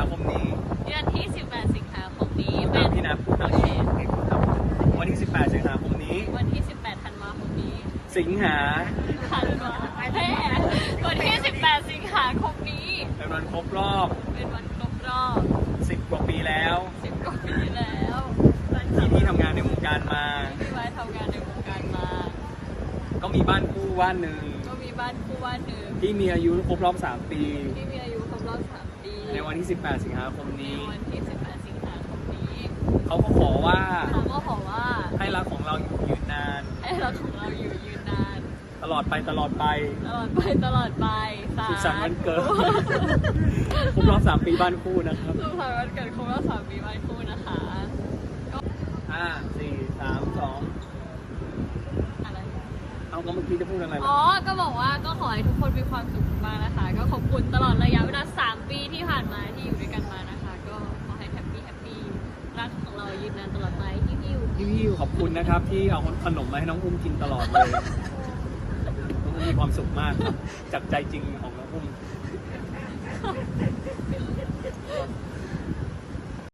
าคมนี้เดืนที่ 18 สิงหาคมนี้เป็นพี่นัทพูเอกวันที่ 18 สิงหาคมนี้ วันที่ 18 ธันวาคมนี้สิงหาธันวาเฮ้วันที่ 18 สิงหาคมนี้ เป็นวันครบรอบ เป็นวันครบรอบ 10 กว่าปีแล้ว 10 กว่าปีแล้วที่ที่ทำงานในวงการมาที่ไว้ทำงานในวงการมา ก็มีบ้านคู่บ้านหนึ่งก็มีบ้านคู่บ้านหนึ่งที่มีอายุครบรอบ 3 ปี ที่มีอายุ ครบรอบ3ปีในวันที่ 18 สิงหาคมในนี้วันที่18สิงหาคมนี้เขาก็ขอว่าเขาก็บอกว่าให้รักของเราอยู่ยืนนาน ให้เราของเราอยู่ยืนนาน ตลอดไปตลอดไปตลอดไปตลอดไปสาสุขสันต์วันเกิดครบรอบ3ปีบ้านคู่นะครับสุขสันต์วันเกิดครบรอบ3ปีบ้านคู่นะคะห้าสี่สามสองอะไร เอาก็เมื่อกี้จะพูดอะไรอ๋ล่ะอก็บอกว่าก็ขอให้ทุกคนมีความสุขมากนะคะก็ข อบคุณตลอดระยะเวลา 3 ปีที่ผ่านมาที่อยู่ด้วยกันมานะคะ ก็ขอให้แฮปปี้แฮปปี้รักของเรายืนนานตลอดไปฮิวฮิวพี่พี่ขอบคุณนะครับที่เอาขนมมาให้น้องอุ้มกินตลอดเลยน้องอุ้มมีความสุขมากครับจากใจจริงของน้องอุ้ม